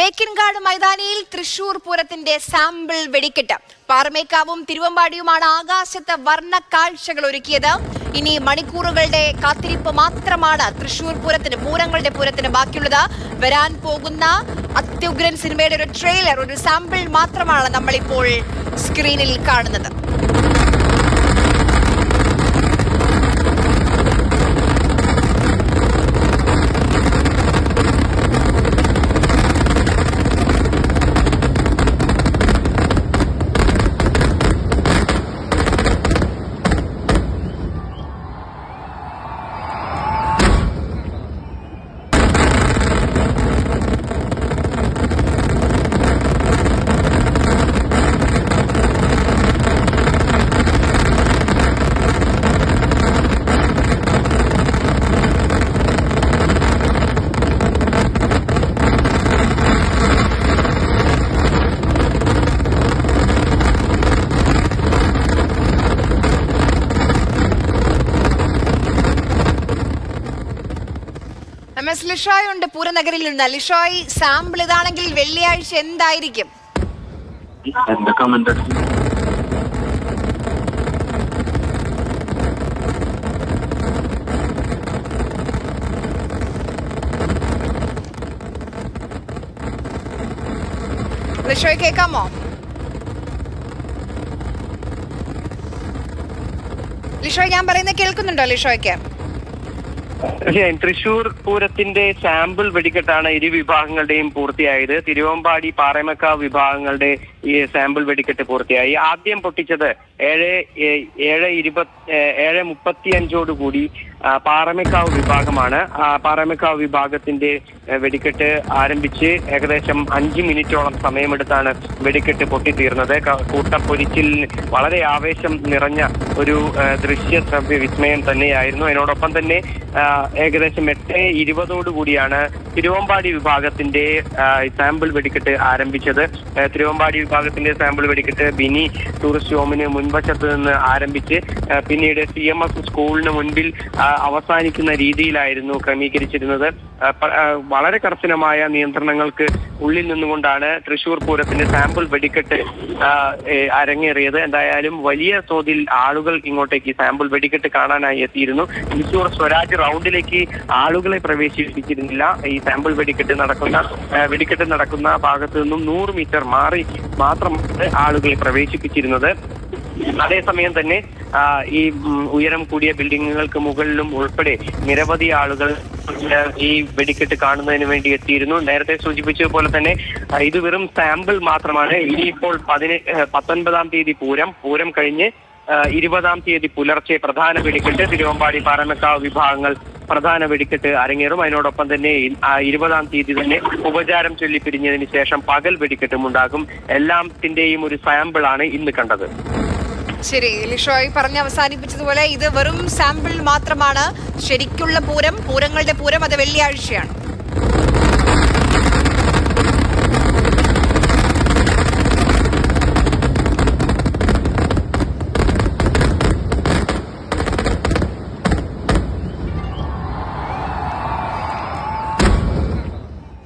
തേക്കിൻകാട് മൈതാനിയിൽ തൃശൂർ പൂരത്തിന്റെ സാമ്പിൾ വെടിക്കെട്ട്. പാറമേക്കാവും തിരുവമ്പാടിയുമാണ് ആകാശത്ത് വർണ കാഴ്ചകൾ ഒരുക്കിയത്. ഇനി മണിക്കൂറുകളുടെ കാത്തിരിപ്പ് മാത്രമാണ് തൃശൂർ പൂരത്തിന് പൂരങ്ങളുടെ പൂരത്തിന് ബാക്കിയുള്ളത്. വരാൻ പോകുന്ന അത്യുഗ്രൻ സിനിമയുടെ ഒരു ട്രെയിലർ ഒരു സാമ്പിൾ മാത്രമാണ് നമ്മളിപ്പോൾ സ്ക്രീനിൽ കാണുന്നത്. എം എസ് ലിഷോയ് ഉണ്ട് പൂരനഗരിൽ നിന്ന്. ലിഷോയ് സാമ്പിൾ ഇതാണെങ്കിൽ വെള്ളിയാഴ്ച എന്തായിരിക്കും? എന്റെ കമന്റ് ലിഷോയ് കേൾക്കാമോ ലിഷോയ് ഞാൻ പറയുന്നത് കേൾക്കുന്നുണ്ടോ ലിഷോയ്ക്ക്? തീർച്ചയായും തൃശൂർ പൂരത്തിന്റെ സാമ്പിൾ വെടിക്കെട്ടാണ് ഇരു വിഭാഗങ്ങളുടെയും പൂർത്തിയായത്. തിരുവമ്പാടി പാറമക്കാവ് വിഭാഗങ്ങളുടെ ഈ സാമ്പിൾ വെടിക്കെട്ട് പൂർത്തിയായി. ആദ്യം പൊട്ടിച്ചത് ഏഴ് ഏഴ് ഇരുപത് ഏഴ് മുപ്പത്തി അഞ്ചോട് കൂടി ആ, പാറമേക്കാവ് വിഭാഗമാണ്. പാറമേക്കാവ് വിഭാഗത്തിന്റെ വെടിക്കെട്ട് ആരംഭിച്ച് ഏകദേശം അഞ്ച് മിനിറ്റോളം സമയമെടുത്താണ് വെടിക്കെട്ട് പൊട്ടിത്തീർന്നത്. കൂട്ടപ്പൊരിച്ചിൽ വളരെ ആവേശം നിറഞ്ഞ ഒരു ദൃശ്യ ശ്രവ്യ വിസ്മയം തന്നെയായിരുന്നു. അതിനോടൊപ്പം തന്നെ ഏകദേശം എട്ട് ഇരുപതോടുകൂടിയാണ് തിരുവമ്പാടി വിഭാഗത്തിന്റെ സാമ്പിൾ വെടിക്കെട്ട് ആരംഭിച്ചത്. തിരുവമ്പാടി വിഭാഗത്തിന്റെ സാമ്പിൾ വെടിക്കെട്ട് ബിനി ടൂറിസ്റ്റ് ഹോമിന് മുൻവശത്ത് നിന്ന് ആരംഭിച്ച് പിന്നീട് സി എം എസ് സ്കൂളിന് മുൻപിൽ അവസാനിക്കുന്ന രീതിയിലായിരുന്നു ക്രമീകരിച്ചിരുന്നത്. വളരെ കർശനമായ നിയന്ത്രണങ്ങൾക്ക് ഉള്ളിൽ നിന്നുകൊണ്ടാണ് തൃശൂർ പൂരത്തിന്റെ സാമ്പിൾ വെടിക്കെട്ട് അരങ്ങേറിയത്. എന്തായാലും വലിയ തോതിൽ ആളുകൾ ഇങ്ങോട്ടേക്ക് സാമ്പിൾ വെടിക്കെട്ട് കാണാനായി എത്തിയിരുന്നു. തൃശൂർ സ്വരാജ് റൗണ്ടിലേക്ക് ആളുകളെ പ്രവേശിപ്പിച്ചിരുന്നില്ല. ഈ സാമ്പിൾ വെടിക്കെട്ട് നടക്കുന്ന വെടിക്കെട്ട് നടക്കുന്ന ഭാഗത്ത് നിന്നും നൂറ് മീറ്റർ മാറി മാത്രമാണ് ആളുകളെ പ്രവേശിപ്പിച്ചിരുന്നത്. അതേസമയം തന്നെ ഈ ഉയരം കൂടിയ ബിൽഡിങ്ങുകൾക്ക് മുകളിലും ഉൾപ്പെടെ നിരവധി ആളുകൾ ഈ വെടിക്കെട്ട് കാണുന്നതിന് വേണ്ടി എത്തിയിരുന്നു. നേരത്തെ സൂചിപ്പിച്ചതുപോലെ തന്നെ ഇത് വെറും സാമ്പിൾ മാത്രമാണ്. ഇനിയിപ്പോൾ പതിനെ പത്തൊൻപതാം തീയതി പൂരം. പൂരം കഴിഞ്ഞ് ഇരുപതാം തീയതി പുലർച്ചെ പ്രധാന വെടിക്കെട്ട് തിരുവമ്പാടി പാറമക്കാവ് വിഭാഗങ്ങൾ പ്രധാന വെടിക്കെട്ട് അരങ്ങേറും. അതിനോടൊപ്പം തന്നെ ഇരുപതാം തീയതി തന്നെ ഉപചാരം ചൊല്ലി പിരിഞ്ഞതിന് ശേഷം പകൽ വെടിക്കെട്ടും ഉണ്ടാകും. എല്ലാത്തിന്റെയും ഒരു സാമ്പിളാണ് ഇന്ന് കണ്ടത്. ശരി ലിഷോയ് പറഞ്ഞ് അവസാനിപ്പിച്ചതുപോലെ ഇത് വെറും സാമ്പിൾ മാത്രമാണ്. ശരിക്കുള്ള പൂരം പൂരങ്ങളുടെ പൂരം അത് വെള്ളിയാഴ്ചയാണ്.